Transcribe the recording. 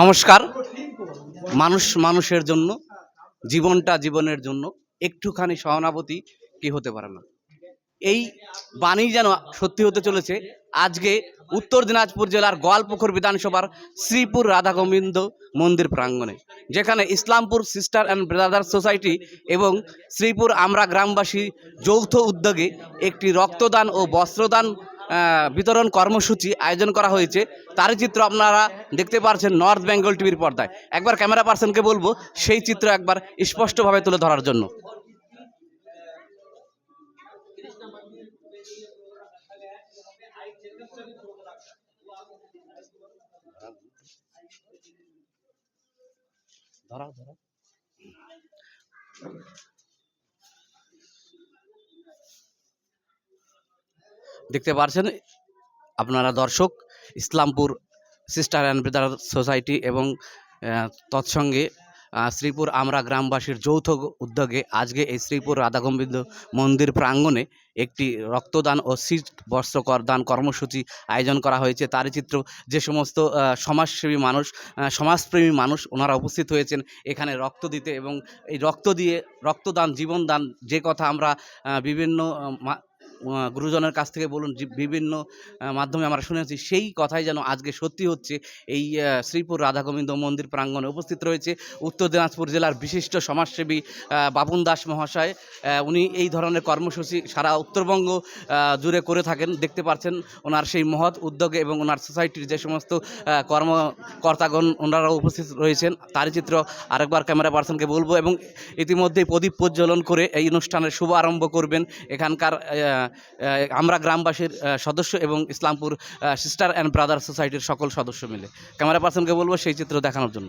নমস্কার। মানুষ মানুষের জন্য, জীবনটা জীবনের জন্য একটুখানি সহানুভূতি কি হতে পারে না। এই বাণী যেন সত্যি হতে চলেছে, আজকে উত্তর দিনাজপুর জেলার গোয়ালপুকুর বিধানসভার শ্রীপুর রাধা গোবিন্দ মন্দির প্রাঙ্গণে, যেখানে Islampur sister and brother society এবং শ্রীপুর আমরা গ্রামবাসী যৌথ উদ্যোগে একটি রক্তদান ও বস্ত্রদান বিতরণ কর্মসূচি আয়োজন করা হয়েছে। তারই চিত্র আপনারা দেখতে পারছেন নর্থ বেঙ্গল টিভির পর্দায়। একবার ক্যামেরা পার্সনকে বলব, সেই চিত্র একবার স্পষ্টভাবে তুলে ধরার জন্য। ধরা ধরা দেখতে পারছেন আপনারা দর্শক, Islampur sister and brother society এবং তৎসঙ্গে শ্রীপুর আমরা গ্রামবাসীর যৌথ উদ্যোগে আজকে এই শ্রীপুর রাধাগোবিন্দ মন্দির প্রাঙ্গণে একটি রক্তদান ও সিট বস্ত্রকর দান কর্মসূচি আয়োজন করা হয়েছে। তারই চিত্র যে সমস্ত সমাজসেবী মানুষ সমাজপ্রেমী মানুষ ওনারা উপস্থিত হয়েছেন এখানে রক্ত দিতে এবং এই রক্ত দিয়ে রক্তদান, জীবনদান যে কথা আমরা বিভিন্ন গুরুজনের কাছ থেকে বলুন বিভিন্ন মাধ্যমে আমরা শুনেছি সেই কথাই যেন আজকে সত্যি হচ্ছে। এই শ্রীপুর রাধা গোবিন্দ মন্দির প্রাঙ্গণে উপস্থিত রয়েছে উত্তর দিনাজপুর জেলার বিশিষ্ট সমাজসেবী বাপন দাস মহাশয়। উনি এই ধরনের কর্মসূচি সারা উত্তরবঙ্গ জুড়ে করে থাকেন, দেখতে পাচ্ছেন ওনার সেই মহৎ উদ্যোগে এবং ওনার সোসাইটির যে সমস্ত কর্মকর্তাগণ ওনারাও উপস্থিত রয়েছেন, তারই চিত্র আরেকবার ক্যামেরা পার্সনকে বলব এবং ইতিমধ্যেই প্রদীপ প্রজ্বলন করে এই অনুষ্ঠানের শুভ আরম্ভ করবেন। এখানকার আমরা গ্রামবাসীর সদস্য এবং ইসলামপুর সিস্টার অ্যান্ড ব্রাদার সোসাইটির সকল সদস্য মিলে। ক্যামেরা পার্সনকে বলব সেই চিত্র দেখানোর জন্য।